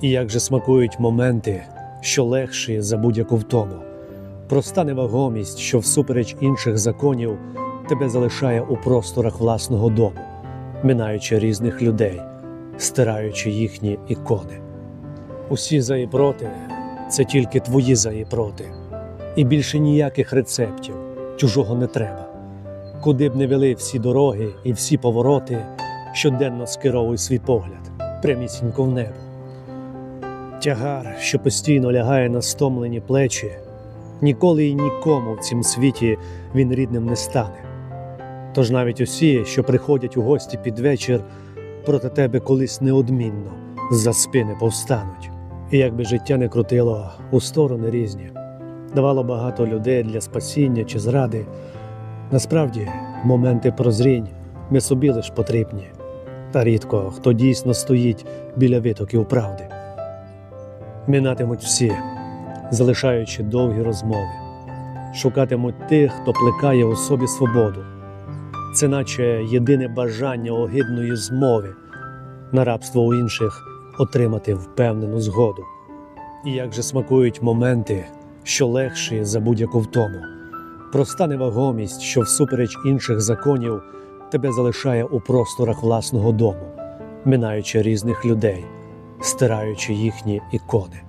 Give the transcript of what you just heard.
І як же смакують моменти, що легші за будь-яку втому, проста невагомість, що всупереч інших законів тебе залишає у просторах власного дому, минаючи різних людей, стираючи їхні ікони. Усі за і проти це тільки твої за і проти, і більше ніяких рецептів, чужого не треба. Куди б не вели всі дороги і всі повороти, щоденно скеровуй свій погляд прямісінько в небо. Тягар, що постійно лягає на стомлені плечі, ніколи і нікому в цім світі він рідним не стане. Тож навіть усі, що приходять у гості під вечір, проти тебе колись неодмінно з-за спини повстануть. І як би життя не крутило у сторони різні, давало багато людей для спасіння чи зради. Насправді, моменти прозрінь ми собі лиш потрібні, та рідко хто дійсно стоїть біля витоків правди. Минатимуть всі, залишаючи довгі розмови, шукатимуть тих, хто плекає у собі свободу. Це наче єдине бажання огидної змови на рабство у інших отримати впевнену згоду. І як же смакують моменти, що легші за будь-яку втому, проста невагомість, що всупереч інших законів тебе залишає у просторах власного дому, минаючи різних людей, стираючи їхні ікони.